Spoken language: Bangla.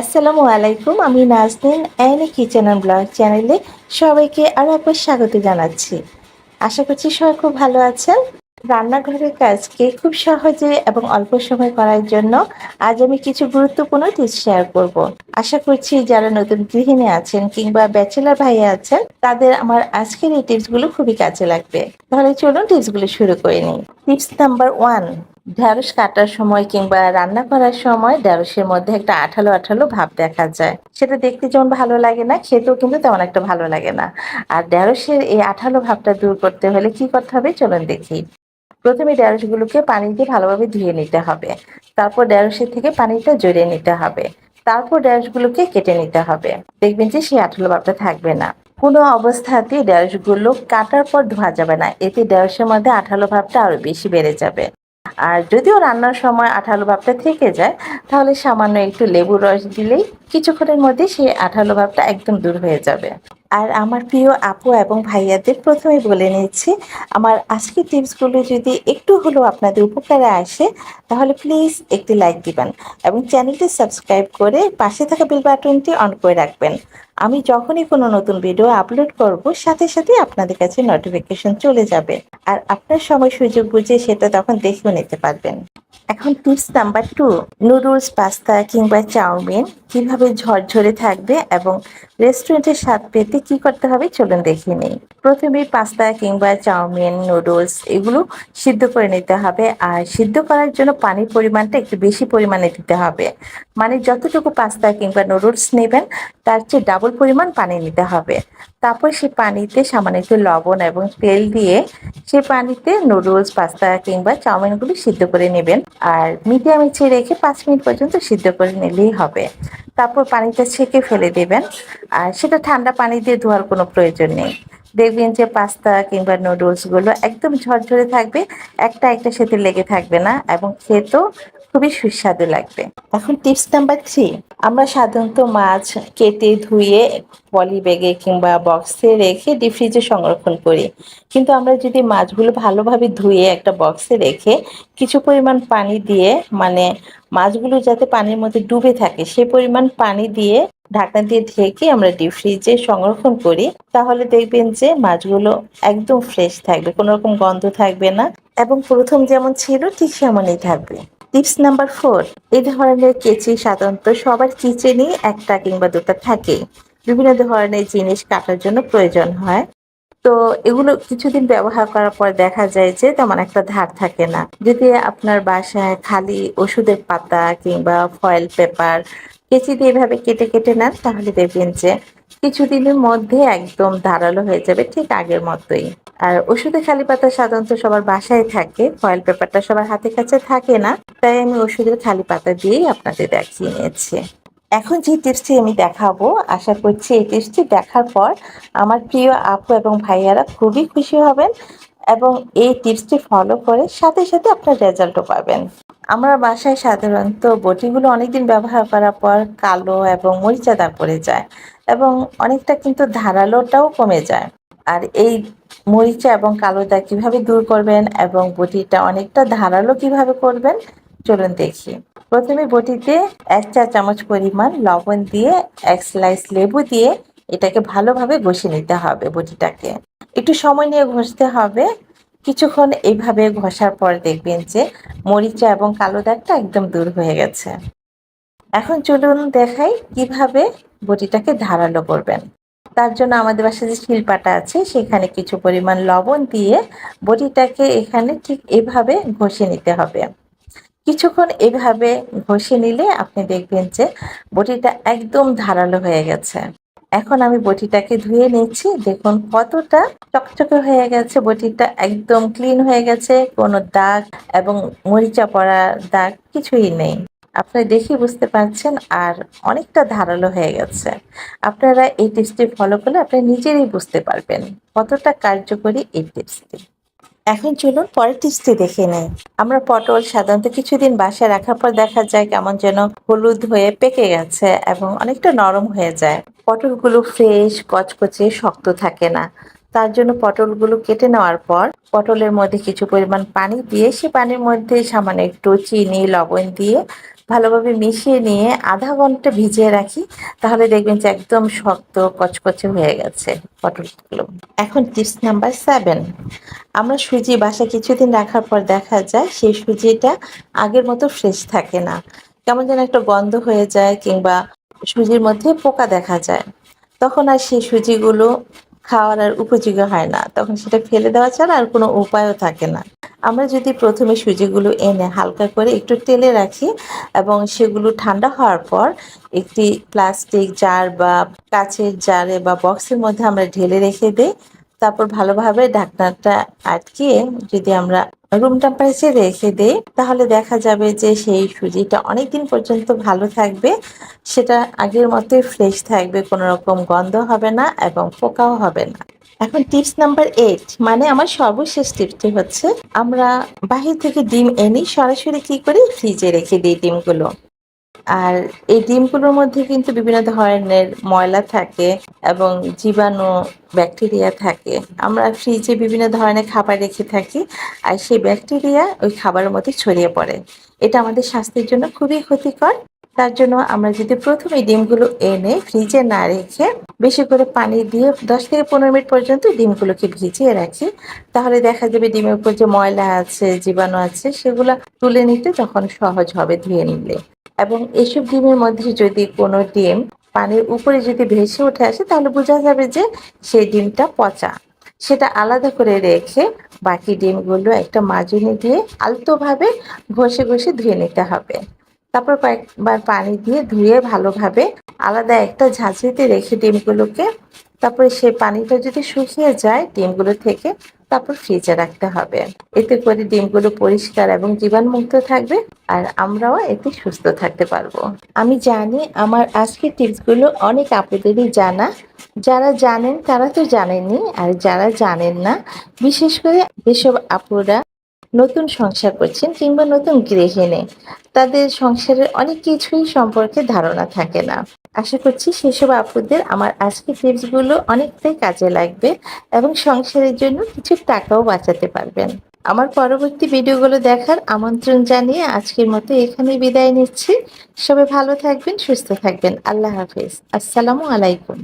আসসালামু আলাইকুম, আমি Nazneen Annie kitchen and blog চ্যানেলে সবাইকে আরও একবার স্বাগত জানাচ্ছি। আশা করছি সবাই খুব ভালো আছেন। রান্নাঘরের কাজকে খুব সহজে এবং অল্প সময় করার জন্য আজ আমি কিছু গুরুত্বপূর্ণ টিপস শেয়ার করব। আশা করছি যারা নতুন গৃহিণী আছেন কিংবা ব্যাচেলার ভাই আছেন, তাদের আমার আজকের এই টিপসগুলো খুবই কাজে লাগবে। তাহলে চলুন টিপসগুলো শুরু করে নিই। টিপস নাম্বার ওয়ান ঢ্যাঁড়স কাটার সময় কিংবা রান্না করার সময় ঢ্যাঁড়সের মধ্যে একটা আঠালো আঠালো ভাব দেখা যায়। সেটা দেখতে যেমন ভালো লাগে না, খেতেও কিন্তু তেমন একটা ভালো লাগে না। আর ঢ্যাঁড়সের এই আঠালো ভাবটা দূর করতে হলে কি করতে হবে চলুন দেখি। প্রথমে ঢ্যাঁড়সগুলোকে পানি দিয়ে ভালোভাবে ধুয়ে নিতে হবে। তারপর ঢ্যাঁড়সের থেকে পানিটা জড়িয়ে নিতে হবে। তারপর ঢ্যাঁড়সগুলোকে কেটে নিতে হবে। দেখবেন যে সেই আঠালো ভাবটা থাকবে না। কোনো অবস্থাতে ঢ্যাঁড়সগুলো কাটার পর ধোয়া যাবে না। এতে ঢ্যাঁড়সের মধ্যে আঠালো ভাবটা আরও বেশি বেড়ে যাবে। আর যদিও রান্নার সময় আঠালো ভাবটা থেকে যায়, তাহলে সামান্য একটু লেবুর রস দিলেই কিছুক্ষণের মধ্যে সেই আঠালো ভাবটা একদম দূর হয়ে যাবে। আর আমার প্রিয় আপু এবং ভাইয়াদের প্রথমে বলে নিচ্ছি, আমার আজকের টিপসগুলো যদি একটু হলেও আপনাদের উপকারে আসে, তাহলে প্লিজ একটি লাইক দিবেন এবং চ্যানেলটি সাবস্ক্রাইব করে পাশে থাকা বেল বাটনটি অন করে রাখবেন। আমি যখনই কোনো নতুন ভিডিও আপলোড করব, সাথে সাথে আপনাদের কাছে নোটিফিকেশন চলে যাবে। আর আপনার সময় সুযোগ বুঝে সেটা তখন দেখেও নিতে পারবেন। এখন tips number two noodles pasta কিংবা চাউমিন কীভাবে ঝরঝরে থাকবে এবং রেস্টুরেন্টের স্বাদ পেতে কি করতে হবে চলুন দেখে নিই। প্রথমে পাস্তা কিংবা চাউমিন নুডলস এগুলো সিদ্ধ করে নিতে হবে আর সিদ্ধ করার জন্য পানির পরিমাণটা একটু বেশি পরিমাণে দিতে হবে। মানে যতটুকু পাস্তা কিংবা নুডলস নেবেন, তার চেয়ে ডাবল পরিমাণ পানি নিতে হবে। তারপর সে পানিতে সামান্য একটু লবণ এবং তেল দিয়ে সে পানিতে নুডলস পাস্তা কিংবা চাউমিনগুলো সিদ্ধ করে নেবেন। আর মিডিয়াম ইচ্ছে রেখে পাঁচ মিনিট পর্যন্ত সিদ্ধ করে নিলেই হবে। তারপর পানিটা ছেঁকে ফেলে দেবেন। আর সেটা ঠান্ডা পানি দিয়ে ধোয়ার কোনো প্রয়োজন নেই। দেখবেন যে পাস্তা কিংবা নুডলসগুলো একদম ঝরঝরে থাকবে, একটা একটা সাথে লেগে থাকবে না এবং খেতেও খুবই সুস্বাদু লাগবে। এখন টিপস নাম্বার থ্রি আমরা সাধারণত মাছ কেটে ধুয়ে পলি ব্যাগে কিংবা বক্সে রেখে ডিপ ফ্রিজে সংরক্ষণ করি। কিন্তু আমরা যদি মাছগুলো ভালোভাবে ধুয়ে একটা বক্সে রেখে কিছু পরিমাণ পানি দিয়ে মানে মাছগুলো যাতে পানির মধ্যে ডুবে থাকে, সে পরিমাণ পানি দিয়ে ঢাকনা দিয়ে ঢেকে আমরা ডিপ ফ্রিজে সংরক্ষণ করি, তাহলে দেখবেন যে মাছগুলো একদম ফ্রেশ থাকবে, কোনো রকম গন্ধ থাকবে না। এবং প্রথম যেমন ছিল, ঠিক সেমনই থাকবে। টিপস নাম্বার ফোর, এই ধরনের কেচি সাধারণত সবার কিচেনেই একটা কিংবা দুটা থাকে। বিভিন্ন ধরনের জিনিস কাটার জন্য প্রয়োজন হয়। তো এগুলো কিছুদিন ব্যবহার করার পর দেখা যায় যে তেমন একটা ধার থাকে না। যদি আপনার বাসায় খালি ওষুধের পাতা কিংবা ফয়েল পেপার কেচি দিয়ে এভাবে কেটে কেটে নেন, তাহলে দেখবেন যে কিছুদিনের মধ্যে একদম ধারালো হয়ে যাবে, ঠিক আগের মতোই। আর ওষুধে খালি পাতা সাধারণত সবার বাসায় থাকে ফয়েল পেপারটা সবার হাতে কাছে থাকে না, তাই আমি ওষুধের খালি পাতা দিয়েই আপনাদের দেখিয়ে নিয়েছি। এখন যে টিপসটি আমি দেখাবো, আশা করছি এই টিপসটি দেখার পর আমার প্রিয় আপু এবং ভাইয়ারা খুবই খুশি হবেন। এবং এই টিপসটি ফলো করে সাথে সাথে আপনার রেজাল্টও পাবেন। আমরা বাসায় সাধারণত বটিগুলো অনেকদিন ব্যবহার করার পর কালো এবং মরিচা দাগ পড়ে যায় এবং অনেকটা কিন্তু ধারালোটাও কমে যায়। আর এই মরিচা এবং কালো দাগ কীভাবে দূর করবেন এবং বটিটা অনেকটা ধারালো কীভাবে করবেন, চলুন দেখি। প্রথমে বটিতে এক চা চামচ পরিমাণ লবণ দিয়ে এক স্লাইস লেবু দিয়ে এটাকে ভালোভাবে ঘষে নিতে হবে বটিটাকে। একটু সময় নিয়ে ঘষতে হবে। কিছুক্ষণ এইভাবে ঘষার পর দেখবেন যে মরিচা এবং কালো দাগটা একদম দূর হয়ে গেছে। এখন চলুন দেখাই কীভাবে বটিটাকে ধারালো করবেন। তার জন্য আমাদের বাসায় যে শিলপাটা আছে, সেখানে কিছু পরিমাণ লবণ দিয়ে বটিটাকে এখানে ঠিক এভাবে ঘষে নিতে হবে। কিছুক্ষণ এভাবে ঘষে নিলে আপনি দেখবেন যে বটিটা একদম ধারালো হয়ে গেছে। এখন আমি বটিটাকে ধুয়ে নিচ্ছি দেখুন কতটা চকচকে হয়ে গেছে। বটিটা একদম ক্লিন হয়ে গেছে। কোনো দাগ এবং মরিচা পড়া দাগ কিছুই নেই। আপনারা দেখে বুঝতে পারছেন আর অনেকটা ধারালো হয়ে গেছে। আপনারা এই টিপসটি ফলো করলে আপনারা নিজেরই বুঝতে পারবেন কতটা কার্যকরী এই টিপসটি এখন চলুন পরের টিপসটি দেখে নেই। আমরা পটল সাধারণত কিছুদিন বাসায় রাখার পর দেখা যায় কেমন যেন হলুদ হয়ে পেকে গেছে এবং অনেকটা নরম হয়ে যায়। পটলগুলো ফ্রেশ কচকচে, শক্ত থাকে না। তার জন্য পটলগুলো কেটে নেওয়ার পর পটলের মধ্যে কিছু পরিমাণ পানি দিয়ে সে পানির মধ্যে সামান্য একটু চিনি, লবণ দিয়ে ভালোভাবে মিশিয়ে নিয়ে আধা ঘণ্টা ভিজিয়ে রাখি। তাহলে দেখবেন যে একদম শক্ত, কচকচে হয়ে গেছে পটলগুলো। এখন টিপস নাম্বার সেভেন আমরা সুজি বাসা কিছুদিন রাখার পর দেখা যায় সেই সুজিটা আগের মতো ফ্রেশ থাকে না। কেমন যেন একটা গন্ধ হয়ে যায় কিংবা সুজির মধ্যে পোকা দেখা যায়। তখন আর সেই সুজিগুলো খাওয়ার আর উপযোগী হয় না। তখন সেটা ফেলে দেওয়া ছাড়া আর কোনো উপায়ও থাকে না। আমরা যদি প্রথমে সুজিগুলো এনে হালকা করে একটু তেলে রাখি এবং সেগুলো ঠান্ডা হওয়ার পর একটি প্লাস্টিক জার বা কাচের জারে বা বক্সের মধ্যে আমরা ঢেলে রেখে দিই। তারপর ভালোভাবে ঢাকনাটা আটকিয়ে যদি আমরা রুম টেম্পারেচারে রেখে দেয় তাহলে দেখা যাবে যে সেই সুজিটা অনেক দিন পর্যন্ত ভালো থাকবে। সেটা আগের মতোই ফ্রেশ থাকবে, কোনো রকম গন্ধ হবে না এবং পোকাও হবে না। এখন টিপস নাম্বার এইট মানে আমার সর্বশেষ টিপসটি হচ্ছে, আমরা বাহির থেকে ডিম এনে সরাসরি কি করি? ফ্রিজে রেখে দিই ডিমগুলো। আর এই ডিমগুলোর মধ্যে কিন্তু বিভিন্ন ধরনের ময়লা থাকে এবং জীবাণু, ব্যাকটেরিয়া থাকে। আমরা ফ্রিজে বিভিন্ন ধরনের খাবার রেখে থাকি আর সেই ব্যাকটেরিয়া ওই খাবারের মধ্যে ছড়িয়ে পড়ে। এটা আমাদের স্বাস্থ্যের জন্য খুবই ক্ষতিকর। তার জন্য আমরা যদি প্রথমে ডিমগুলো এনে ফ্রিজে না রেখে বেশি করে পানি দিয়ে দশ থেকে পনেরো মিনিট পর্যন্ত ডিমগুলোকে ভিজিয়ে রাখি, তাহলে দেখা যাবে ডিমের উপর যে ময়লা আছে, জীবাণু আছে, সেগুলো তুলে নিতে তখন সহজ হবে ধুয়ে নিলে। এবং এসব ডিমের মধ্যে যদি কোনো ডিম পানির উপরে যদি ভেসে উঠে আসে, তাহলে বোঝা যাবে যে সেই ডিমটা পচা। সেটা আলাদা করে রেখে বাকি ডিমগুলো একটা মাজুনি দিয়ে আলতোভাবে ঘষে ঘষে ধুয়ে নিতে হবে। তারপর কয়েকবার পানি দিয়ে ধুয়ে ভালোভাবে আলাদা একটা ঝাঁঝরিতে রেখে ডিমগুলোকে, তারপরে সেই পানিটা যদি শুকিয়ে যায় ডিমগুলো থেকে তারপর ফ্রিজে রাখতে হবে। এতে করে ডিমগুলো পরিষ্কার এবং জীবাণুমুক্ত থাকবে আর আমরাও এতে সুস্থ থাকতে পারব। আমি জানি আমার আজকের টিপসগুলো অনেক আপুদেরই জানা। যারা জানেন তারা তো জানেনই আর যারা জানেন না, বিশেষ করে যেসব আপুরা নতুন সংসার করছেন কিংবা নতুন গৃহিণী, তাদের সংসারের অনেক কিছুই সম্পর্কে ধারণা থাকে না। আশা করছি সেসব আপুদের আমার আজকের টিপসগুলো অনেকটাই কাজে লাগবে এবং সংসারের জন্য কিছু টাকাও বাঁচাতে পারবেন। আমার পরবর্তী ভিডিওগুলো দেখার আমন্ত্রণ জানিয়ে আজকের মতো এখানেই বিদায় নিচ্ছি। সবাই ভালো থাকবেন, সুস্থ থাকবেন। আল্লাহ হাফিজ। আসসালামু আলাইকুম।